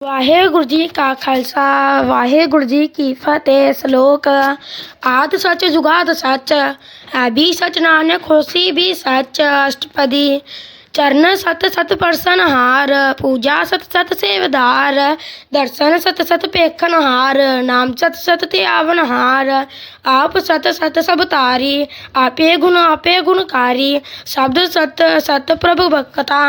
ਵਾਹਿਗੁਰੂ ਜੀ ਕਾ ਖਾਲਸਾ ਵਾਹਿਗੁਰੂ ਜੀ ਕੀ ਫਤਿਹ ਸ਼ਲੋਕ ਆਦ ਸੱਚ ਜੁਗਾਦ ਸੱਚ ਹੈ ਵੀ ਸੱਚ ਨਾਨਕ ਹੋਸੀ ਵੀ ਸੱਚ ਅਸ਼ਟਪਦੀ चरण सत सत परसन हार, पूजा सत सत सेवदार, दर्शन सत सत पेखन हार, नाम सत सत त्यावन हार, आप सत सत सब तारी, आपे गुण आपे गुणकारी शब्द सत सत प्रभु भक्ता,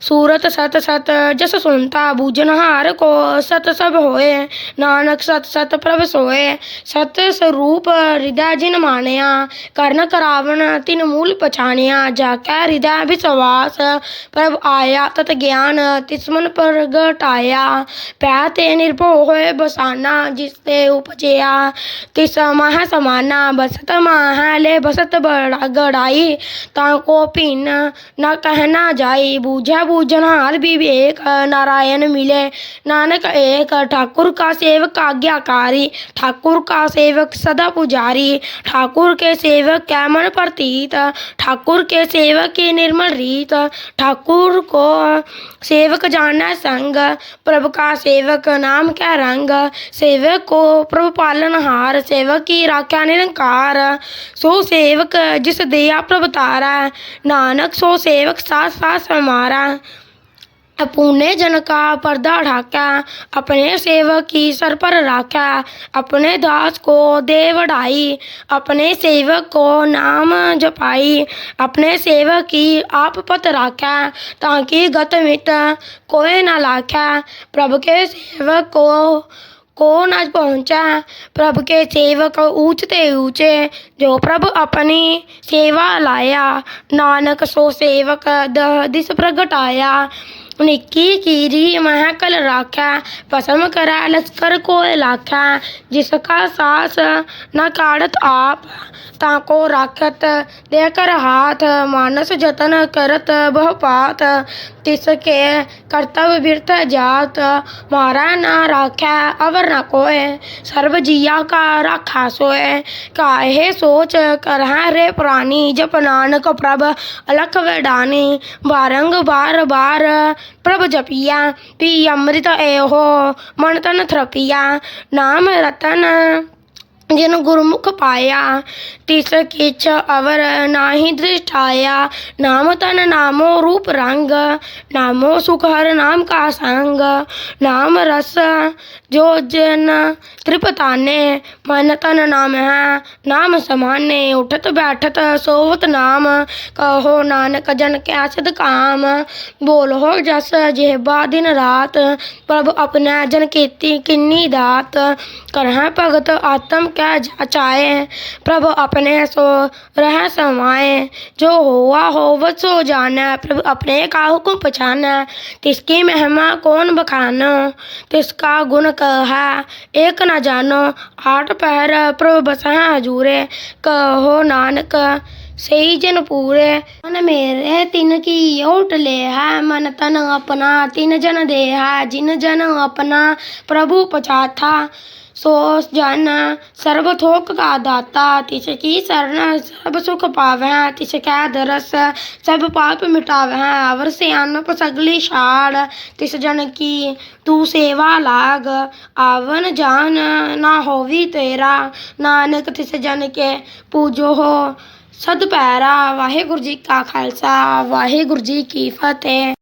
सूरत सत सत जस सुनता, भूजन हार को सत सब होए, नानक सत सत प्रभ सोए, सत स्वरूप हृदय जिन मानया, कर्ण करावन तिन मूल पछाणिया जाका हृदय विश्वास दास प्रभ आया तत् ज्ञान तिस्मन प्रगटाया पै ते निरभो होय बसाना जिससे उपजया तिस मह समाना बसत महाले बसत बड़ा गड़ाई ताको पिन न कहना जाई बूझा बूझन हर विवेक नारायण मिले नानक एक ठाकुर का सेवक आज्ञाकारी ठाकुर का सेवक सदा पुजारी ठाकुर के सेवक कैमन प्रतीत ठाकुर के सेवक की निर्मल रीत ठाकुर को सेवक जाना संग, प्रभु का सेवक नाम क्या रंग? सेवक को प्रभु पालन हार, सेवक की राख्या निरंकार। सो सेवक जिस दिया प्रभु तारा, नानक सो सेवक साथ साथ हमारा अपने जन का पर्दा ढाका, अपने सेवक की सर पर राखा, अपने दास को दे बढ़ाई अपने सेवक को नाम जपाई, अपने सेवक की आप पत राखा, ताकि गत मित कोई न लाखा। प्रभु के सेवक को को न पहुँचा, प्रभु के सेवक ऊंचते ऊँचे, जो प्रभु अपनी सेवा लाया, नानक सो सेवक दिस प्रगटाया। निक्की कीरी, महकल राख्या भस्म करा, लश्कर को लाख्या जिसका सास न काढ़त आप, ताको राखत, देकर हाथ, मानस जतन करत बहु पात तिसके कर्तव्य बिरत जात। मारा न राख्या अवर न कोय सर्व जिया का राखा सोए। काहे सोच करहा रे प्राणी, जप नानक प्रभ अलख वडानी। बारंग बार बार प्रभ जपिया, पी अमृत एहो मन तन थ्रपिया। नाम रतन जिन गुरमुख पाया तिस किछ अवर नाही दृष्टाया नाम तन नामो रूप रंग नामो सुख हर नाम का संग नाम रस जो जन त्रिपताने मन तन नाम है नाम समाने उठत बैठत सोवत नाम कहो नानक जन क्या सद काम बोल हो जस जेबा दिन रात प्रभु अपने जन कीती किन्नी दात करह भगत आत्म क्या जाचाए प्रभु अपने सो रह समाए जो हुआ होवत सो जाना। प्रभु अपने का हुक्म पछाना। तिसकी महिमा कौन बखानो? तिसका गुण कहा? एक न जानो। आठ पहर प्रभु बसह हजूरे। कहो नानक, सही जन पूरे। मन मेरे तिन की ओट ले है मन तन अपना तिन जन दे है जिन जन अपना प्रभु पछाथा। सोस जन सर्व थोक का दाता तिस की शरण सब सुख पावे तिस कै दरस सब पाप मिटावे अवर से अनप सगली शाड़ तिश जन की तू सेवा लाग आवन जान ना होवी तेरा नानक तिश जन के पूजो हो सद पैरा वाहेगुरु जी का खालसा वाहेगुरु जी की फतेह